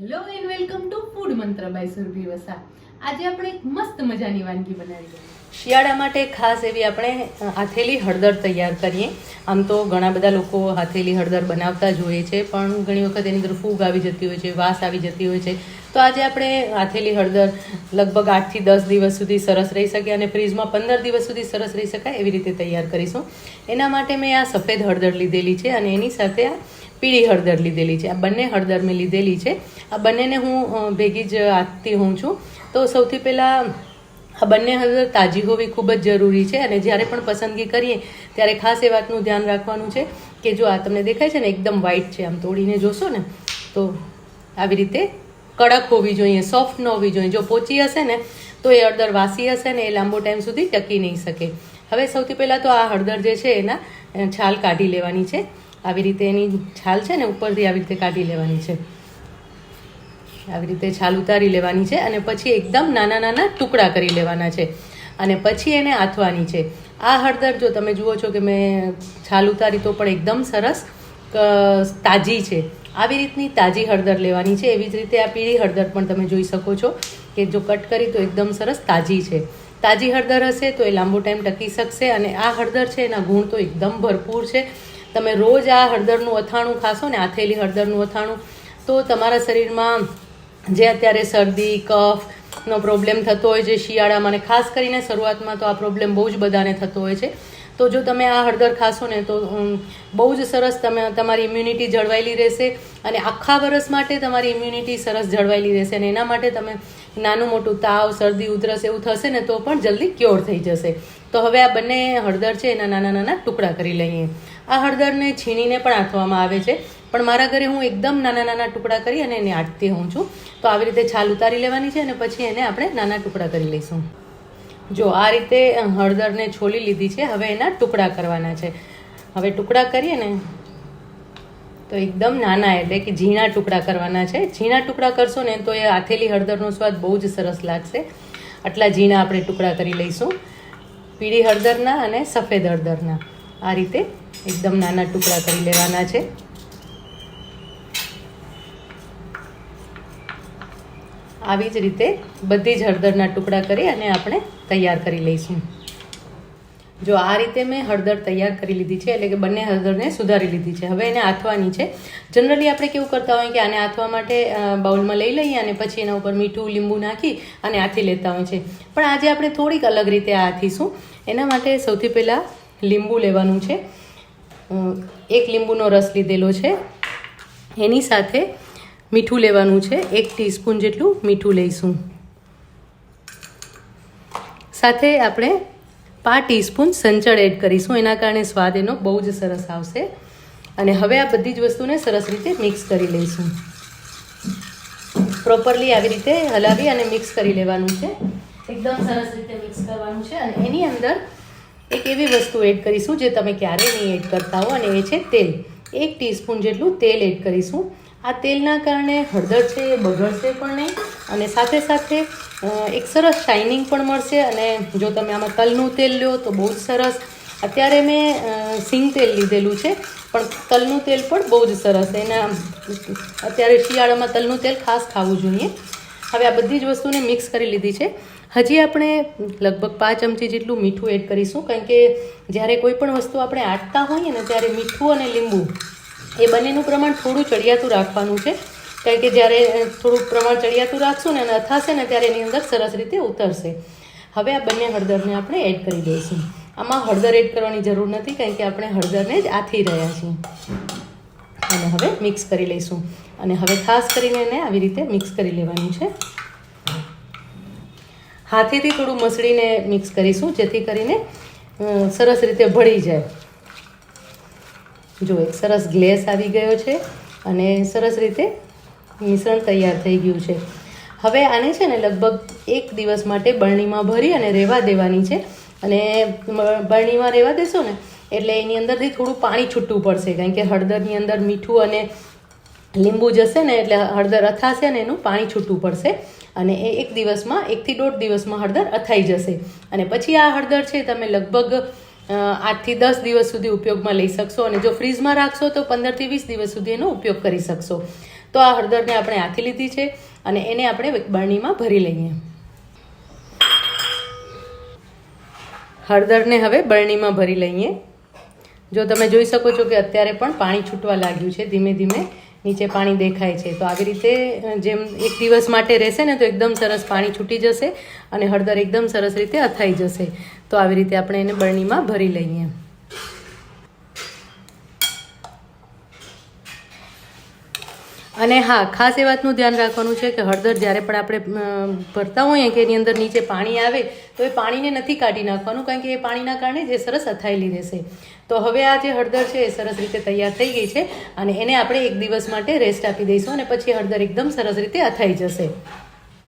Hello and welcome to food Mantra by Surbhi Vasa આજે આપણે એક મસ્ત મજાની વાનગી બનાવી શિયાળા માટે ખાસ એવી આપણે હાથેલી હળદર તૈયાર કરીએ. આમ તો ઘણા બધા લોકો હાથેલી હળદર બનાવતા જ હોય છે, પણ ઘણી વખત એની અંદર ફૂગ આવી જતી હોય છે, વાસ આવી જતી હોય છે. તો આજે આપણે હાથેલી હળદર લગભગ આઠથી દસ દિવસ સુધી સરસ રહી શકે અને ફ્રીજમાં પંદર દિવસ સુધી સરસ રહી શકાય એવી રીતે તૈયાર કરીશું. એના માટે મેં આ સફેદ હળદર લીધેલી છે અને એની સાથે આ પીળી હળદર લીધેલી છે. આ બંને હળદર મેં લીધેલી છે. આ બંનેને હું ભેગી જ હાથથી હું છું. તો સૌથી પહેલાં, આ બંને હળદર તાજી હોવી ખૂબ જ જરૂરી છે અને જ્યારે પણ પસંદગી કરીએ, ત્યારે ખાસ એ વાતનું ધ્યાન રાખવાનું છે કે જો આ તમને દેખાય છે ને, એકદમ વ્હાઈટ છે. આમ તોડીને જોશો ને, તો આવી રીતે કડક હોવી જોઈએ સોફ્ટ ન હોવી જોઈએ. જો પોચી હશે ને, તો એ હળદર વાસી હશે ને, એ લાંબો ટાઈમ સુધી ટકી નહીં શકે. હવે સૌથી પહેલાં તો આ હળદર જે છે એના છાલ કાઢી લેવાની છે. આવી રીતે એની છાલ છે ને ઉપરથી આવી રીતે કાઢી લેવાની છે. આવી રીતે છાલ ઉતારી લેવાની છે અને પછી એકદમ નાના નાના ટુકડા કરી લેવાના છે અને પછી એને આથવાની છે. આ હળદર જો તમે જુઓ છો કે મેં છાલ ઉતારી તો પણ એકદમ સરસ તાજી છે. આવી રીતની તાજી હળદર લેવાની છે. એવી જ રીતે આ પીળી હળદર પણ તમે જોઈ શકો છો કે જો કટ કરી તો એકદમ સરસ તાજી છે. તાજી હળદર હશે તો એ લાંબો ટાઈમ ટકી શકશે અને આ હળદર છે એના ગુણ તો એકદમ ભરપૂર છે. તમે રોજ આ હળદરનું અથાણું ખાશો ને આથેલી હળદરનું અથાણું, તો તમારા શરીરમાં જે અત્યારે શરદી, કફ નો પ્રોબ્લેમ થતો હોય છે, શિયાળામાં અને ખાસ કરીને શરૂઆતમાં તો આ પ્રોબ્લેમ બહુ જ બધાને થતો હોય છે. તો જો તમે આ હળદર ખાશો ને તો બહુ જ સરસ તમે, તમારી ઇમ્યુનિટી જળવાયેલી રહેશે અને આખા વર્ષ માટે તમારી ઇમ્યુનિટી સરસ જળવાયેલી રહેશે અને એના માટે તમે નાનું મોટું તાવ, શરદી, ઉધરસ એવું થશે ને તો પણ જલ્દી ક્યોર થઈ જશે. તો હવે આ બંને હળદર છે એના નાના નાના ટુકડા કરી લઈએ. આ હળદરને છીણીને પણ આથવામાં આવે છે. પણ મારા ઘરે હું એકદમ નાના નાના ટુકડા કરી અને એને આંટતી હોઉં છું. તો આવી રીતે છાલ ઉતારી લેવાની છે અને પછી એને આપણે નાના ટુકડા કરી લઈશું. જો આ રીતે હળદરને છોલી લીધી છે. હવે એના ટુકડા કરવાના છે. હવે ટુકડા કરીએ ને, તો એકદમ નાના એટલે કે ઝીણા ટુકડા કરવાના છે. ઝીણા ટુકડા કરશો ને તો એ આથેલી હળદરનો સ્વાદ બહુ જ સરસ લાગશે. આટલા ઝીણા આપણે ટુકડા કરી લઈશું. પીળી હળદરના અને સફેદ હળદરના. આ રીતે એકદમ નાના ટુકડા કરી લેવાના છે. આવી જ રીતે બધી જ હળદરના ટુકડા કરી અને આપણે તૈયાર કરી લઈશું. જો આ રીતે મેં હળદર તૈયાર કરી લીધી છે, એટલે કે બંને હળદરને સુધારી લીધી છે. હવે એને આથવાની છે. જનરલી આપણે કેવું કરતા હોઈએ કે આને આથવા માટે બાઉલમાં લઈ લઈએ અને પછી એના ઉપર મીઠું, લીંબુ નાખી અને આથી લેતા હોય છે. પણ આજે આપણે થોડીક અલગ રીતે આ આથીશું. એના માટે સૌથી પહેલાં લીંબુ લેવાનું છે. એક લીંબુનો રસ લીધેલો છે. એની સાથે મીઠું લેવાનું છે. એક ટીસ્પૂન જેટલું મીઠું લઈશું. સાથે આપણે પાંચ ટીસ્પૂન સંચળ એડ કરીશું. એના કારણે સ્વાદ એનો બહુ જ સરસ આવશે. અને હવે આ બધી જ વસ્તુને સરસ રીતે મિક્સ કરી લઈશું. પ્રોપરલી આવી રીતે હલાવી અને મિક્સ કરી લેવાનું છે. એકદમ સરસ રીતે મિક્સ કરવાનું છે. અને એની અંદર એક એવી વસ્તુ એડ કરીશું જે તમે ક્યારેય નહીં એડ કરતા હો, અને એ છે તેલ. એક ટીસ્પૂન જેટલું તેલ એડ કરીશું. આ તેલના કારણે હળદર છે એ બગડશે પણ નહીં, અને સાથે સાથે એક સરસ શાઇનિંગ પણ મળશે, અને જો તમે આમાં તલનું તેલ લો તો બહુ જ સરસ. અત્યારે મેં સિંગ તેલ લીધેલું છે, પણ તલનું તેલ પણ બહુ જ સરસ. એના, અત્યારે શિયાળામાં તલનું તેલ ખાસ ખાવું જોઈએ. હવે આ બધી જ વસ્તુને મિક્સ કરી લીધી છે. હજી આપણે લગભગ પાંચ ચમચી જેટલું મીઠું એડ કરીશું, કારણ કે જ્યારે કોઈ પણ વસ્તુ આપણે આટતા હોઈએ ને ત્યારે મીઠું અને લીંબુ એ બંનેનું પ્રમાણ થોડું ચડિયાતું રાખવાનું છે. કારણ કે જ્યારે થોડું પ્રમાણ ચડિયાતું રાખશું ને અને અથાશે ને ત્યારે એની અંદર સરસ રીતે ઉતરશે. હવે આ બંને હળદરને આપણે એડ કરી દઈશું. આમાં હળદર એડ કરવાની જરૂર નથી, કારણ કે આપણે હળદરને જ આથી રહ્યા છીએ. અને હવે મિક્સ કરી લઈશું. અને હવે ખાસ કરીને એને આવી રીતે મિક્સ કરી લેવાનું છે. હાથેથી થોડું મસળીને મિક્સ કરીશું, જેથી કરીને સરસ રીતે ભળી જાય. જો એક સરસ ગ્લેસ આવી ગયો છે અને સરસ રીતે મિશ્રણ તૈયાર થઈ ગયું છે. હવે આને છે ને લગભગ એક દિવસ માટે બરણીમાં ભરી અને રહેવા દેવાની છે. અને બરણીમાં રહેવા દેશો ને, એટલે એની અંદરથી થોડું પાણી છૂટવું પડશે, કારણ કે હળદરની અંદર મીઠું અને લીંબુ જશે ને, એટલે હળદર અથાશે ને એનું પાણી છૂટવું પડશે. અને એ એક દિવસમાં, એકથી દોઢ દિવસમાં હળદર અથાઈ જશે. અને પછી આ હળદર છે તમે લગભગ આઠથી દસ દિવસ સુધી ઉપયોગમાં લઈ શકશો અને જો ફ્રીજમાં રાખશો તો પંદરથી વીસ દિવસ સુધી એનો ઉપયોગ કરી શકશો. તો આ હળદરને આપણે આથી લીધી છે અને એને આપણે બરણીમાં ભરી લઈએ. હળદરને હવે બરણીમાં ભરી લઈએ. જો તમે જોઈ શકો છો કે અત્યારે પણ પાણી છૂટવા લાગ્યું છે ધીમે ધીમે. નીચે પાણી દેખાય છે. તો આવી રીતે જેમ એક દિવસ માટે રહેશે ને, તો એકદમ સરસ પાણી છૂટી જશે અને હળદર એકદમ સરસ રીતે અથાઈ જશે. તો આવી રીતે આપણે એને બરણીમાં ભરી લઈએ. અને હા, ખાસ એ વાતનું ધ્યાન રાખવાનું છે કે હળદર જ્યારે પણ આપણે ભરતા હોઈએ કે એની અંદર નીચે પાણી આવે, તો એ પાણીને નથી કાઢી નાખવાનું કારણ કે એ પાણીના કારણે જે સરસ અથાયેલી રહેશે. તો હવે આ જે હળદર છે એ સરસ રીતે તૈયાર થઈ ગઈ છે અને એને આપણે એક દિવસ માટે રેસ્ટ આપી દઈશું અને પછી હળદર એકદમ સરસ રીતે અથાઈ જશે.